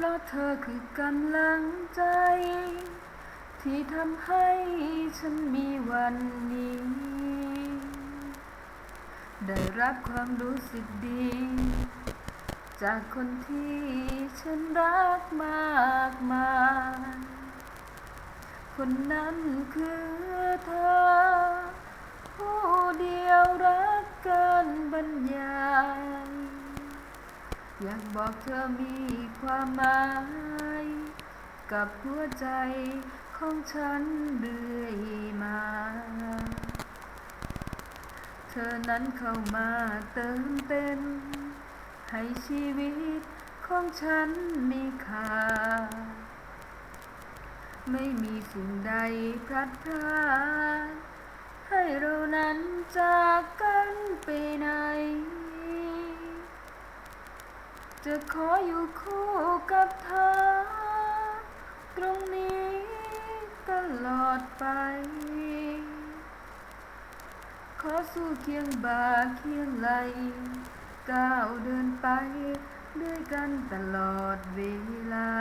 เพราะเธอคือกำลังใจ ที่ทำให้ฉันมีวันนี้ ได้รับความรู้สึกดี จากคนที่ฉันรักมากมายคนนั้นคือเธอ ผู้เดียวรักเกินบรรยาย อยากบอกเธอมีความหมาย กับหัวใจของฉันเรื่อยมา เธอนั้นเข้ามาเติมเต็ม ให้ชีวิตของฉันมีค่า ไม่มีสิ่งใดพลัดพรากให้เรานั้นจากกันไปไหน จะขออยู่คู่กับเธอ ตรงนี้ตลอดไป ขอสู้เคียงบ่าเคียงไหลก้าวเดินไป ด้วยกันตลอดเวลา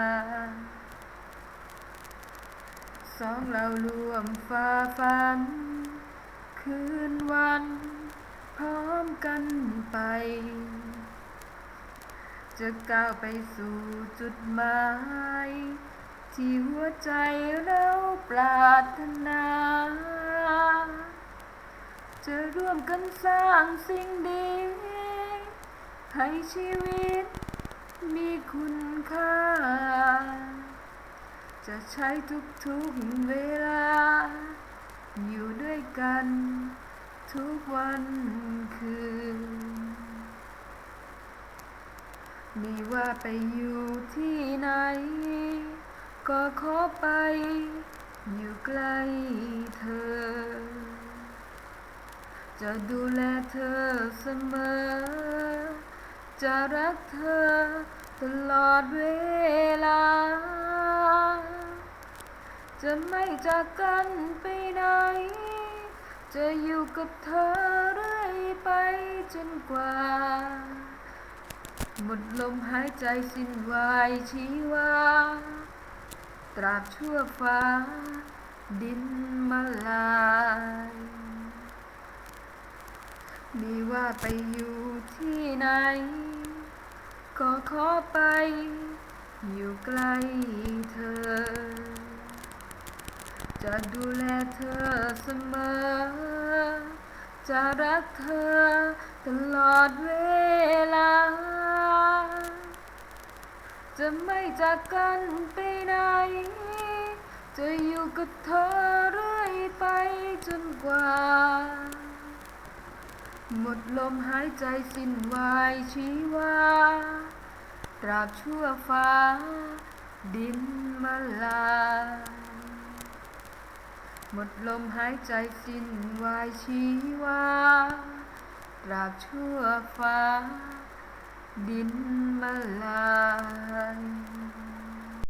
สองเรารวมฝ่าฟัน คืนวัน พร้อมกันไป จะก้าวไปสู่จุดหมาย ที่หัวใจเราปรารถนา จะร่วมกันสร้างสิ่งดี ให้ชีวิตมีคุณค่า จะใช้ทุกๆเวลา อยู่ด้วยกันทุกวันคืน ไม่ว่าไปอยู่ที่ไหน ก็ขอไป อยู่ใกล้เธอ จะดูแลเธอเสมอ จะรักเธอตลอดเวลา จะไม่จากกันไปไหน จะอยู่กับเธอเรื่อยไปจนกว่า หมดลมหายใจสิ้นวายชีวา ตราบชั่วฟ้า ดินมาลายไม่ว่าไปอยู่ที่ไหน ก็ขอไป อยู่ใกล้เธอ จะดูแลเธอเสมอ จะรักเธอตลอดเวลา จะไม่จากกันไปไหน จะอยู่กับเธอเรื่อยไปจนกว่า หมดลมหายใจสิ้นวายชีวา ตราบชั่วฟ้า ดินมาลา หมดลมหายใจสิ้นวายชีวา ตราบชั่วฟ้า Binmalan